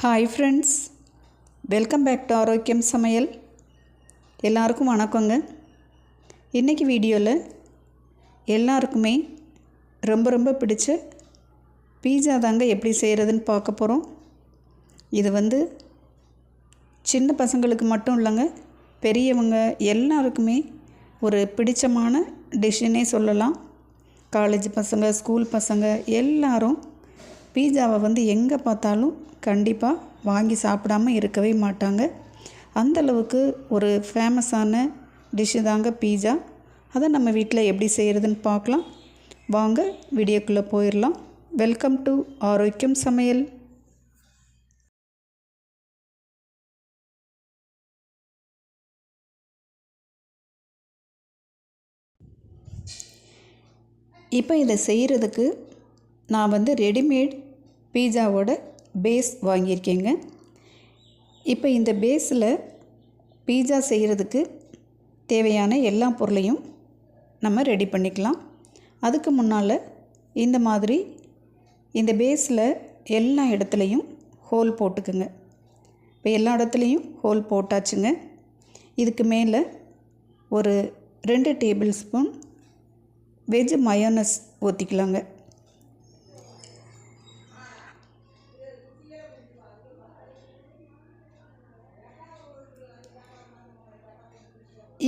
Hi friends welcome back to ஆரோக்கியம் சமையல் எல்லாருக்கும் வணக்கங்க. இன்றைக்கி வீடியோவில் எல்லாருக்குமே ரொம்ப ரொம்ப பிடிச்ச பீஸா தாங்க எப்படி செய்கிறதுன்னு பார்க்க போகிறோம் இது வந்து சின்ன பசங்களுக்கு மட்டும் இல்லைங்க பெரியவங்க எல்லாருக்குமே ஒரு பிடிச்சமான டிஷ்ஷுன்னே சொல்லலாம். காலேஜ் பசங்க ஸ்கூல் பசங்க எல்லாரும் பீஸாவை வந்து எங்கே பார்த்தாலும் கண்டிப்பாக வாங்கி சாப்பிடாம இருக்கவே மாட்டாங்க. அந்தளவுக்கு ஒரு ஃபேமஸான டிஷ்ஷு தாங்க பீஸா. அதை நம்ம வீட்டில் எப்படி செய்கிறதுன்னு பார்க்கலாம். வாங்க வீடியோக்குள்ளே போயிடலாம். வெல்கம் டு ஆரோக்கியம் சமையல். இப்போ இதை செய்கிறதுக்கு நான் வந்து ரெடிமேட் பீஸாவோட பேஸ் வாங்கியிருக்கேங்க. இப்போ இந்த பேஸில் பீஸா செய்கிறதுக்கு தேவையான எல்லா பொருளையும் நம்ம ரெடி பண்ணிக்கலாம். அதுக்கு முன்னால் இந்த மாதிரி இந்த பேஸில் எல்லா இடத்துலையும் ஹோல் போட்டுக்குங்க. இப்போ எல்லா இடத்துலையும் ஹோல் போட்டாச்சுங்க. இதுக்கு மேலே ஒரு ரெண்டு டேபிள் ஸ்பூன் வெஜ் மயோனஸ் ஊற்றிக்கலாங்க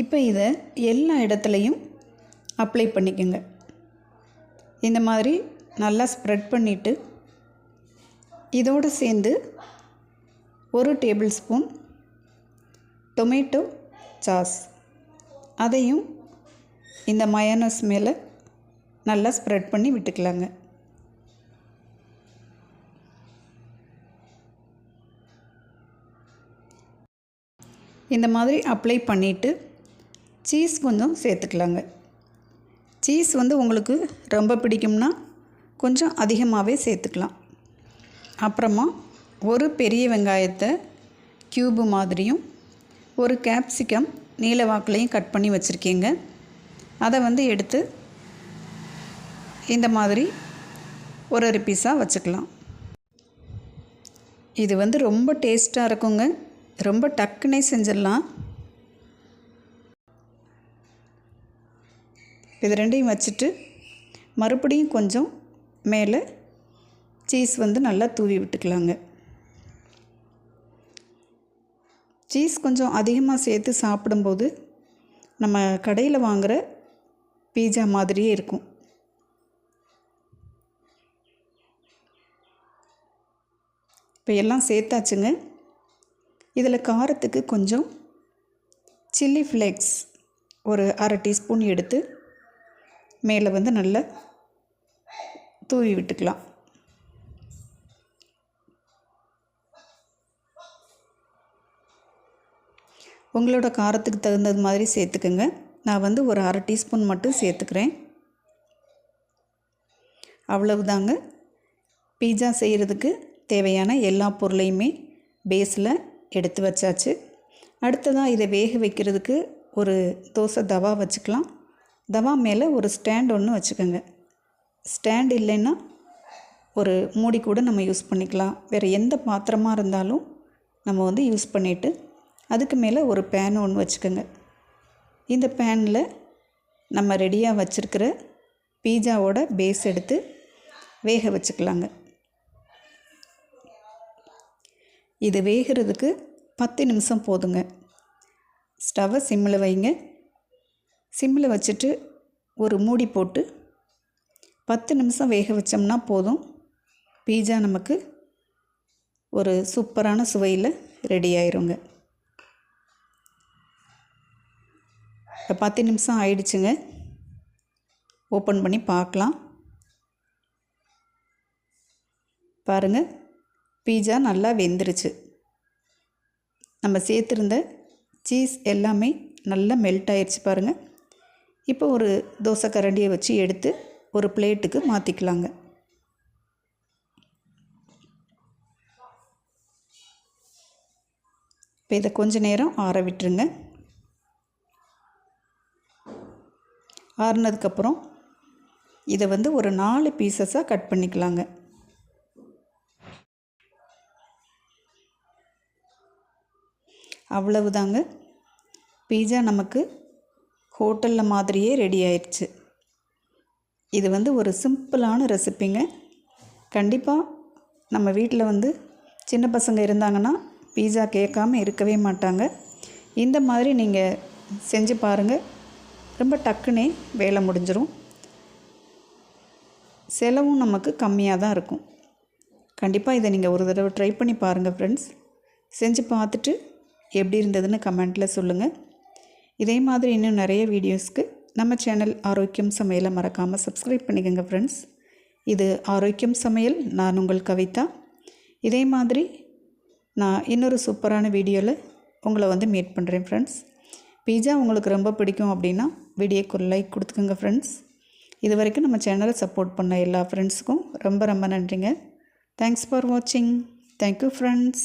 இப்போ இதை எல்லா இடத்துலையும் அப்ளை பண்ணிக்கோங்க. இந்த மாதிரி நல்லா ஸ்ப்ரெட் பண்ணிவிட்டு இதோடு சேர்ந்து ஒரு டேபிள் ஸ்பூன் டொமேட்டோ சாஸ் அதையும் இந்த மயோனஸ் மேலே நல்லா ஸ்ப்ரெட் பண்ணி விட்டுக்கலாங்க. இந்த மாதிரி அப்ளை பண்ணிவிட்டு சீஸ் கொஞ்சம் சேர்த்துக்கலாங்க. சீஸ் வந்து உங்களுக்கு ரொம்ப பிடிக்கும்னா கொஞ்சம் அதிகமாகவே சேர்த்துக்கலாம். அப்புறமா ஒரு பெரிய வெங்காயத்தை க்யூபு மாதிரியும் ஒரு கேப்சிகம் நீல வாக்குலையும் கட் பண்ணி வச்சுருக்கீங்க. அதை வந்து எடுத்து இந்த மாதிரி ஒரு ஒரு பீஸாக வச்சுக்கலாம். இது வந்து ரொம்ப டேஸ்ட்டாக இருக்குங்க. ரொம்ப டக்குனே செஞ்சிடலாம். இது ரெண்டையும் வச்சுட்டு மறுபடியும் கொஞ்சம் மேலே சீஸ் வந்து நல்லா தூவி விட்டுக்கலாங்க. சீஸ் கொஞ்சம் அதிகமாக சேர்த்து சாப்பிடும்போது நம்ம கடையில் வாங்குகிற பீஜா மாதிரியே இருக்கும். இப்போ எல்லாம் சேர்த்தாச்சுங்க. இதில் காரத்துக்கு கொஞ்சம் சில்லி ஃப்ளேக்ஸ் ஒரு அரை டீஸ்பூன் எடுத்து மேலே வந்து நல்லா தூவி விட்டுக்கலாம். உங்களோட காரத்துக்கு தகுந்தது மாதிரி சேர்த்துக்குங்க. நான் வந்து ஒரு அரை டீஸ்பூன் மட்டும் சேர்த்துக்கிறேன். அவ்வளவுதாங்க. பீஸா செய்கிறதுக்கு தேவையான எல்லா பொருளையுமே பேஸில் எடுத்து வச்சாச்சு. அடுத்ததாக இதை வேக வைக்கிறதுக்கு ஒரு தோசை தவா வச்சுக்கலாம். தவா மேலே ஒரு ஸ்டாண்ட் ஒன்று வச்சுக்கோங்க. ஸ்டாண்ட் இல்லைன்னா ஒரு மூடி கூட நம்ம யூஸ் பண்ணிக்கலாம். வேறு எந்த பாத்திரமாக இருந்தாலும் நம்ம வந்து யூஸ் பண்ணிவிட்டு அதுக்கு மேலே ஒரு பேன் ஒன்று வச்சுக்கோங்க. இந்த பேனில் நம்ம ரெடியாக வச்சுருக்கிற பீஜாவோட பேஸ் எடுத்து வேக வச்சுக்கலாங்க. இது வேகிறதுக்கு பத்து நிமிஷம் போதுங்க. ஸ்டவ்வை சிம்மில் வைங்க. சிம்மில் வச்சுட்டு ஒரு மூடி போட்டு பத்து நிமிஷம் வேக வச்சோம்னா போதும். பீஜா நமக்கு ஒரு சூப்பரான சுவையில் ரெடி ஆயிருங்க. இப்போ பத்து நிமிஷம் ஆயிடுச்சுங்க. ஓப்பன் பண்ணி பார்க்கலாம். பாருங்கள் பீஜா நல்லா வெந்துருச்சு. நம்ம சேர்த்துருந்த சீஸ் எல்லாமே நல்லா மெல்ட் ஆயிடுச்சு பாருங்கள் இப்போ ஒரு தோசை கரண்டியை வச்சு எடுத்து ஒரு பிளேட்டுக்கு மாற்றிக்கலாங்க இப்போ இதை கொஞ்ச நேரம் ஆற விட்டுருங்க. ஆறுனதுக்கப்புறம் இதை வந்து ஒரு நாலு பீசஸாக கட் பண்ணிக்கலாங்க. அவ்வளவுதாங்க. பீஸா நமக்கு ஹோட்டலில் மாதிரியே ரெடி ஆயிடுச்சு. இது வந்து ஒரு சிம்பிளான ரெசிப்பிங்க கண்டிப்பாக நம்ம வீட்டில் வந்து சின்ன பசங்க இருந்தாங்கன்னா பீஸா கேட்காம இருக்கவே மாட்டாங்க. இந்த மாதிரி நீங்கள் செஞ்சு பாருங்கள் ரொம்ப டக்குனே வேலை முடிஞ்சிடும் செலவும் நமக்கு கம்மியாக தான் இருக்கும். கண்டிப்பாக இதை நீங்கள் ஒரு தடவை ட்ரை பண்ணி பாருங்கள் ஃப்ரெண்ட்ஸ் செஞ்சு பார்த்துட்டு எப்படி இருந்ததுன்னு கமெண்ட்டில் சொல்லுங்கள் இதே மாதிரி இன்னும் நிறைய வீடியோஸ்க்கு நம்ம சேனல் ஆரோக்கியம் சமையலை மறக்காமல் சப்ஸ்கிரைப் பண்ணிக்கோங்க ஃப்ரெண்ட்ஸ் இது ஆரோக்கியம் சமையல் நான் உங்கள் கவிதா. இதே மாதிரி நான் இன்னொரு சூப்பரான வீடியோவில் உங்களை வந்து மீட் பண்ணுறேன் ஃப்ரெண்ட்ஸ் பீஸா உங்களுக்கு ரொம்ப பிடிக்கும் அப்படின்னா வீடியோக்கு ஒரு லைக் கொடுத்துக்கோங்க ஃப்ரெண்ட்ஸ் இது வரைக்கும் நம்ம சேனலை சப்போர்ட் பண்ண எல்லா ஃப்ரெண்ட்ஸுக்கும் ரொம்ப ரொம்ப நன்றிங்க. தேங்க்ஸ் ஃபார் வாட்சிங் தேங்க்யூ ஃப்ரெண்ட்ஸ்